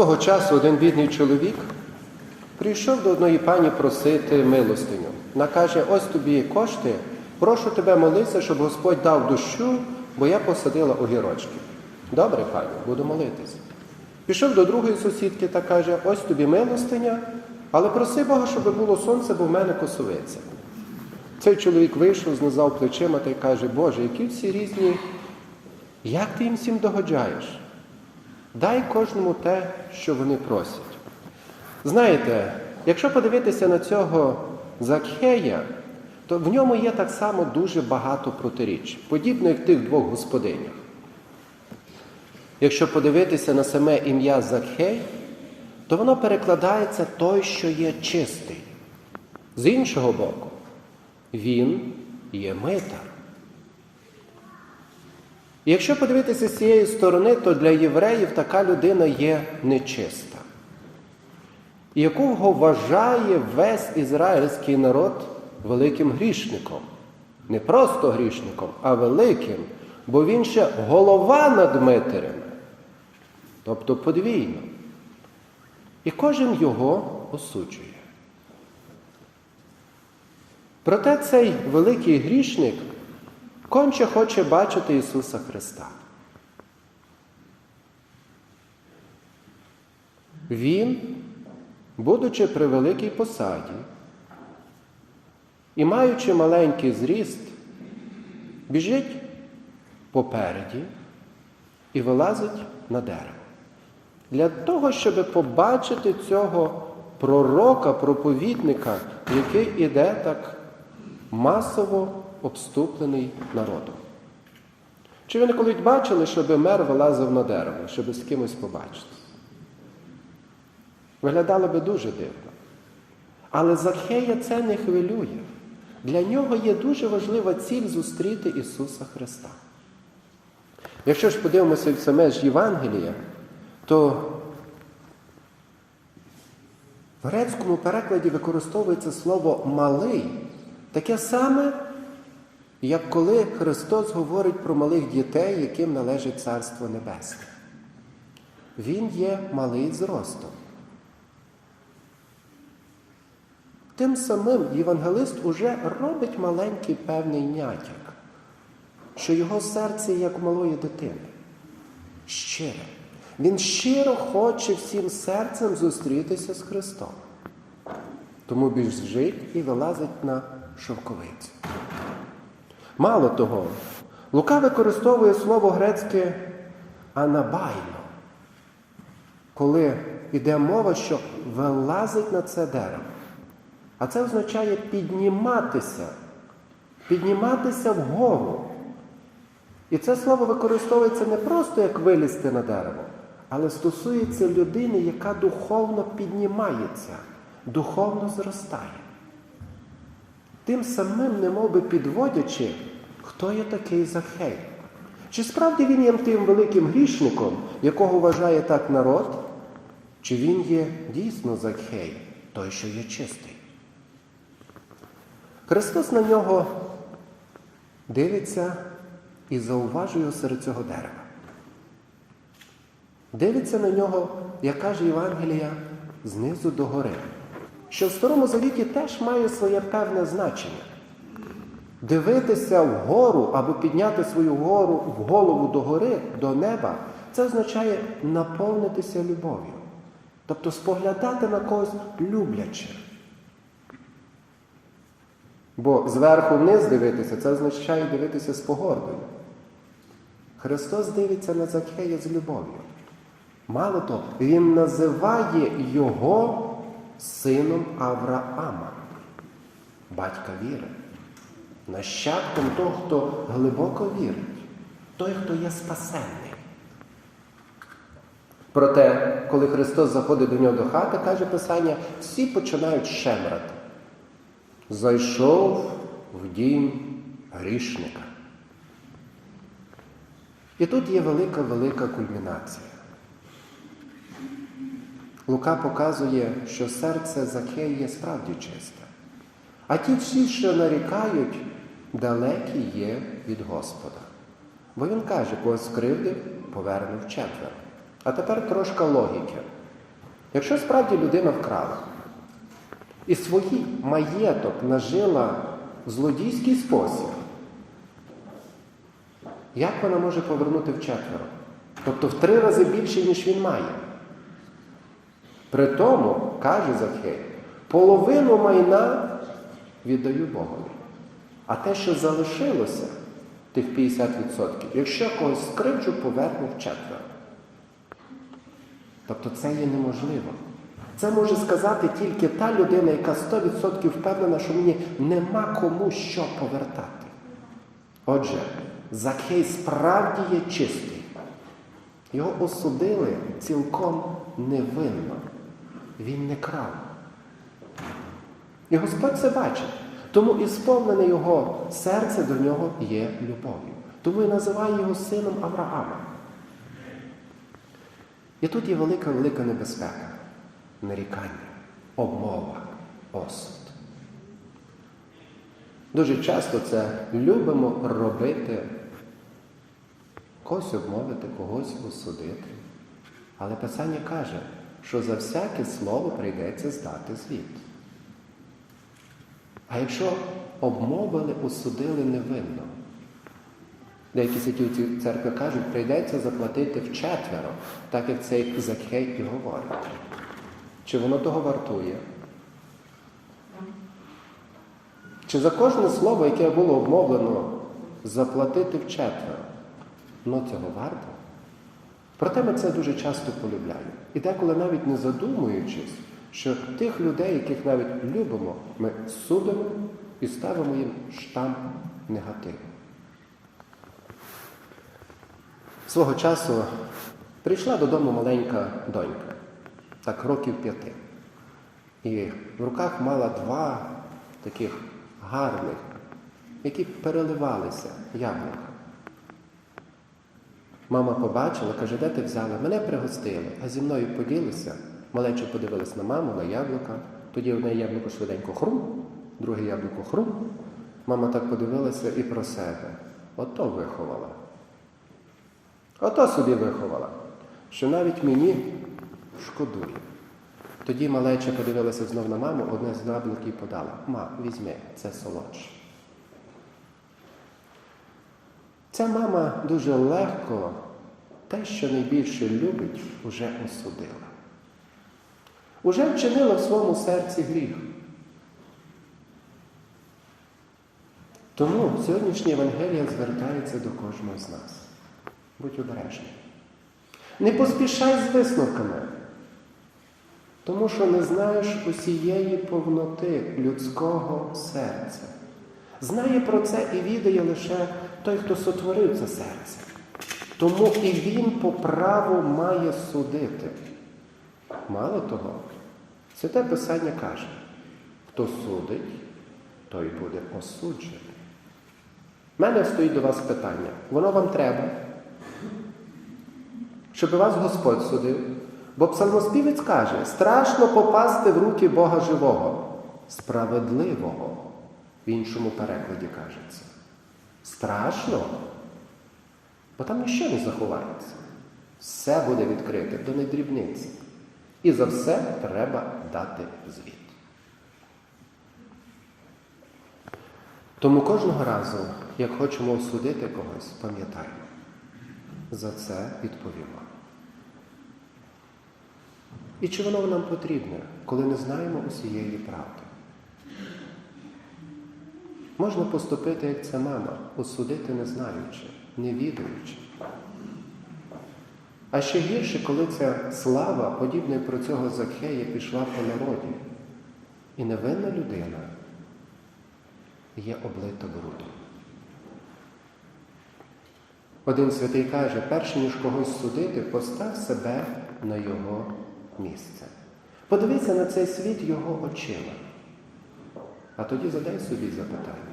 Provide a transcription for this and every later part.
Свого часу один бідний чоловік прийшов до одної пані просити милостиню. Вона каже, ось тобі кошти, прошу тебе молитися, щоб Господь дав дощу, бо я посадила огірочки. Добре, пані, буду молитися. Пішов до другої сусідки та каже, ось тобі милостиня, але проси Бога, щоб було сонце, бо в мене косовиця. Цей чоловік вийшов, знизав плечима та й каже, Боже, які всі різні, як ти їм всім догоджаєш? Дай кожному те, що вони просять. Знаєте, якщо подивитися на цього Закхея, то в ньому є так само дуже багато протиріч, подібно як тих двох господинях. Якщо подивитися на саме ім'я Закхей, то воно перекладається той, що є чистий. З іншого боку, він є митар. Якщо подивитися з цієї сторони, то для євреїв така людина є нечиста, якого вважає весь ізраїльський народ великим грішником. Не просто грішником, а великим, бо він ще голова над митарями, тобто подвійно. І кожен його осуджує. Проте цей великий грішник конче хоче бачити Ісуса Христа. Він, будучи при великій посаді і маючи маленький зріст, біжить попереді і вилазить на дерево. Для того, щоб побачити цього пророка, проповідника, який іде так масово обступлений народом. Чи ви не колись бачили, щоб мер вилазив на дерево, щоб з кимось побачити? Виглядало би дуже дивно. Але Захея це не хвилює. Для нього є дуже важлива ціль зустріти Ісуса Христа. Якщо ж подивимося в саме ж Євангелія, то в грецькому перекладі використовується слово малий, таке саме, як коли Христос говорить про малих дітей, яким належить Царство Небесне. Він є малий зростом. Тим самим євангелист уже робить маленький певний натяк, що його серце як малої дитини. Щире. Він щиро хоче всім серцем зустрітися з Христом. Тому біжить і вилазить на шовковицю. Мало того, Лука використовує слово грецьке анабайно, коли йде мова, що вилазить на це дерево. А це означає підніматися, підніматися вгору. І це слово використовується не просто як вилізти на дерево, але стосується людини, яка духовно піднімається, духовно зростає. Тим самим, немов би підводячи, хто є такий Захей. Чи справді він є тим великим грішником, якого вважає так народ, чи він є дійсно Захей, той, що є чистий? Христос на нього дивиться і зауважує серед цього дерева. Дивиться на нього, як каже Євангелія, знизу до гори, що в Старому Завіті теж має своє певне значення. Дивитися вгору або підняти свою гору в голову до гори, до неба, це означає наповнитися любов'ю. Тобто споглядати на когось любляче. Бо зверху вниз дивитися, це означає дивитися з погордою. Христос дивиться на Закхея з любов'ю. Мало того, Він називає його сином Авраама, батька віри, нащадком того, хто глибоко вірить, той, хто є спасенний. Проте, коли Христос заходить до нього до хати, каже Писання, всі починають шемрати. Зайшов в дім грішника. І тут є велика-велика кульмінація. Лука показує, що серце Закея є справді чисте. А ті всі, що нарікають, далекі є від Господа. Бо він каже, кого скривдив, повернув четверо. А тепер трошка логіки. Якщо справді людина вкрала і свій маєток нажила в злодійський спосіб, як вона може повернути вчетверо? Тобто в три рази більше, ніж він має. При тому, каже Закхей, половину майна віддаю Богові. А те, що залишилося, тих 50%, якщо когось скривджу, поверну вчетверо. Тобто це є неможливо. Це може сказати тільки та людина, яка 100% впевнена, що мені нема кому що повертати. Отже, Закхей справді є чистий. Його осудили цілком невинно. Він не крав. І Господь це бачить. Тому і сповнене його серце до нього є любов'ю. Тому і називає його сином Авраама. І тут є велика велика небезпека, нарікання, обмова, осуд. Дуже часто це любимо робити, когось обмовити, когось осудити. Але Писання каже, що за всяке слово прийдеться здати звіт. А якщо обмовили, осудили невинно, деякі святі церкви кажуть, прийдеться заплатити вчетверо, так як цей Закхей і говорить. Чи воно того вартує? Чи за кожне слово, яке було обмовлено, заплатити вчетверо? Ну цього варто. Проте ми це дуже часто полюбляємо. І деколи навіть не задумуючись, що тих людей, яких навіть любимо, ми судимо і ставимо їм штамп негативу. Свого часу прийшла додому маленька донька, так років п'яти. І в руках мала два таких гарних, які переливалися яблука. Мама побачила, каже, де ти взяла? Мене пригостили, а зі мною поділися. Малечо подивилась на маму, на яблука. Тоді одне яблуко швиденько хрум, друге яблуко хрум. Мама так подивилася і про себе. Ото виховала. Ото собі виховала, що навіть мені шкодує. Тоді малеча подивилася знов на маму, одне з яблук і подала. Ма, візьми, це солодше. Ця мама дуже легко те, що найбільше любить, уже осудила. Уже вчинила в своєму серці гріх. Тому сьогоднішня Євангелія звертається до кожного з нас. Будь обережний. Не поспішай з висновками, тому що не знаєш усієї повноти людського серця. Знає про це і відає лише той, хто сотворив це серце. Тому і він по праву має судити. Мало того, Святе Писання каже, хто судить, той буде осуджений. У мене стоїть до вас питання. Воно вам треба, щоб вас Господь судив. Бо псалмоспівець каже, страшно попасти в руки Бога живого, справедливого. В іншому перекладі кажеться. Страшно, бо там ніщо не заховається. Все буде відкрите до недрібниці. І за все треба дати звіт. Тому кожного разу, як хочемо осудити когось, пам'ятаємо, за це відповімо. І чи воно нам потрібне, коли не знаємо усієї правди? Можна поступити, як ця мама, осудити не знаючи, не відаючи. А ще гірше, коли ця слава, подібна про цього Закхея, пішла по народі. І невинна людина є облита брудом. Один святий каже, перш ніж когось судити, постав себе на його місце. Подивися на цей світ його очима. А тоді задай собі запитання,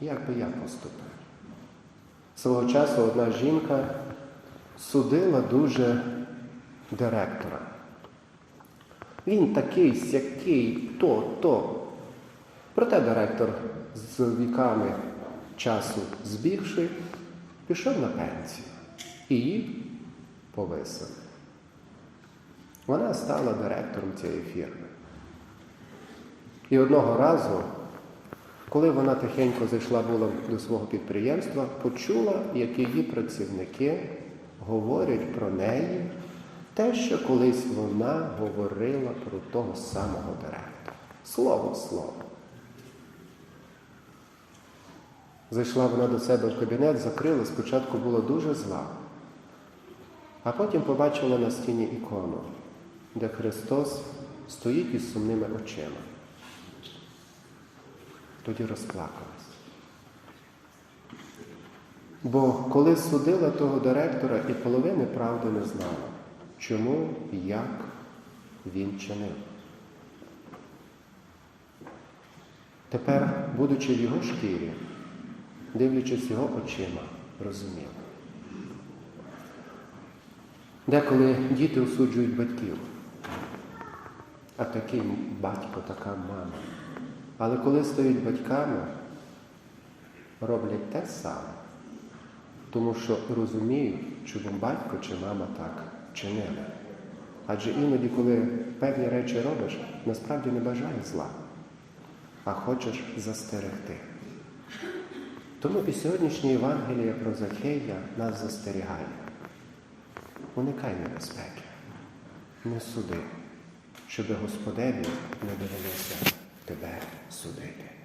як би я поступив? Свого часу одна жінка судила дуже директора. Він такий, сякий, то, то. Проте директор з віками часу збігши, пішов на пенсію і її повисив. Вона стала директором цієї фірми. І одного разу, коли вона тихенько зайшла була до свого підприємства, почула, як її працівники говорять про неї те, що колись вона говорила про того самого директора. Слово слово. Зайшла вона до себе в кабінет, закрила, спочатку було дуже зла, а потім побачила на стіні ікону, де Христос стоїть із сумними очима. Тоді розплакалась. Бо коли судила того директора і половини правди не знала, чому і як він чинив. Тепер, будучи в його шкірі, дивлячись його очима, розуміла. Деколи діти осуджують батьків, а такий батько, така мама. Але коли стають батьками, роблять те саме, тому що розуміють, чому батько чи мама так чинили. Адже іноді, коли певні речі робиш, насправді не бажаєш зла, а хочеш застерегти. Тому і сьогоднішнє Євангеліє про Захея нас застерігає. Уникай небезпеки, не суди, щоби Господеві не довелося тебе судити.